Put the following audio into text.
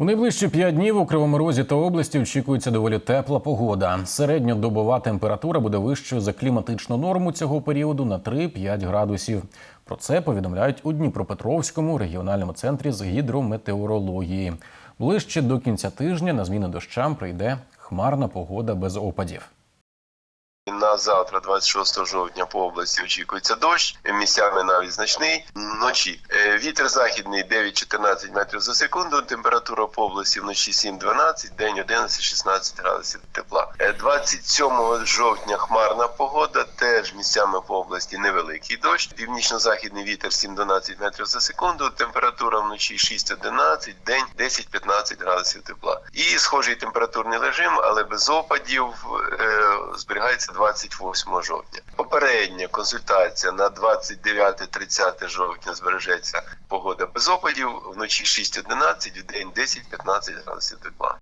У найближчі п'ять днів у Кривому Розі та області очікується доволі тепла погода. Середньодобова температура буде вищою за кліматичну норму цього періоду на 3-5 градусів. Про це повідомляють у Дніпропетровському регіональному центрі з гідрометеорології. Ближче до кінця тижня на зміну дощам прийде хмарна погода без опадів. На завтра, 26 жовтня, по області очікується дощ, місцями навіть значний. Вночі Е, вітер західний 9-14 метрів за секунду. Температура по області вночі 7-12, день 11-16 градусів тепла. Е, 27 жовтня хмарна погода, теж місцями по області невеликий дощ. Північно-західний вітер 7-12 метрів за секунду. Температура вночі 6-11, день 10-15 градусів тепла. І схожий температурний режим, але без опадів е, зберігається 28 жовтня. Попередня консультація на 29-30 жовтня збережеться погода без опадів, вночі 6-11, в день 10-15 градусів тепла.